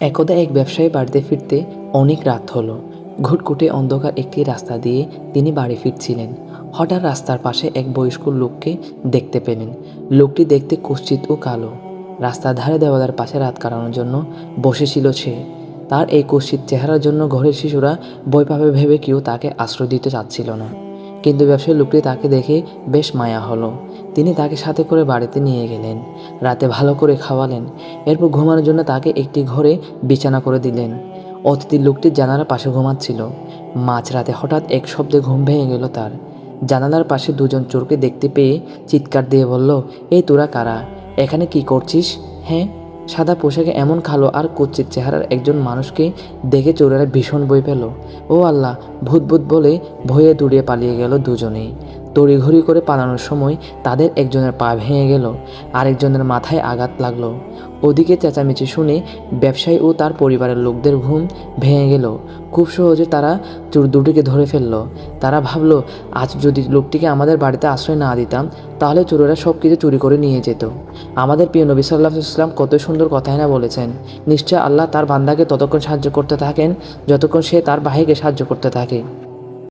একদা এক ব্যবসায়ী বাড়িতে ফিরতে অনেক রাত হলো। ঘুটঘুটে অন্ধকার একটি রাস্তা দিয়ে তিনি বাড়ি ফিরছিলেন। হঠাৎ রাস্তার পাশে এক বয়স্ক লোককে দেখতে পেলেন। লোকটি দেখতে কুৎসিত ও কালো। রাস্তার ধারে দেওয়ালের পাশে রাত কাটানোর জন্য বসেছিল সে। তার এই কুৎসিত চেহারার জন্য ঘরের শিশুরা ভয় পাবে ভেবে কেউ তাকে আশ্রয় দিতে চাচ্ছিল না। কিন্তু ব্যবসায়ী লোকটি তাকে দেখে বেশ মায়া হলো। তিনি তাকে সাথে করে বাড়িতে নিয়ে গেলেন, রাতে ভালো করে খাওয়ালেন, এরপর ঘুমানোর জন্য তাকে একটি ঘরে বিছানা করে দিলেন। অতিথি লোকটি জানালার পাশে ঘুমাচ্ছিল। মাঝরাতে হঠাৎ এক শব্দে ঘুম ভেঙে গেল তার। জানালার পাশে দুজন চোরকে দেখতে পেয়ে চিৎকার দিয়ে বলল, এই তোরা কারা? এখানে কি করছিস? হ্যাঁ সাদা পোশাকে এমন খালো আর কুচ্ছিত চেহারার একজন মানুষকে দেখে চোরেরা ভীষণ বই পেল। ও আল্লাহ ভূত ভূত বলে ভয়ে দৌড়িয়ে পালিয়ে গেল দুজনেই। তড়িঘড়ি করে পালানোর সময় তাদের একজনের পা ভেঙে গেল, আরেকজনের মাথায় আঘাত লাগল। ওদিকে চেঁচামেচি শুনে ব্যবসায়ী ও তার পরিবারের লোকদের ঘুম ভেঙে গেল। খুব সহজে তারা চোর দুটিকে ধরে ফেলল। তারা ভাবল, আজ যদি লোকটিকে আমাদের বাড়িতে আশ্রয় না দিতাম, তাহলে চোরেরা সব কিছু চুরি করে নিয়ে যেত। আমাদের প্রিয় নবী সাল্লাহ ইসলাম কত সুন্দর কথাই না বলেছেন। নিশ্চয় আল্লাহ তার বান্দাকে ততক্ষণ সাহায্য করতে থাকেন, যতক্ষণ সে তার ভাইকে সাহায্য করতে থাকে।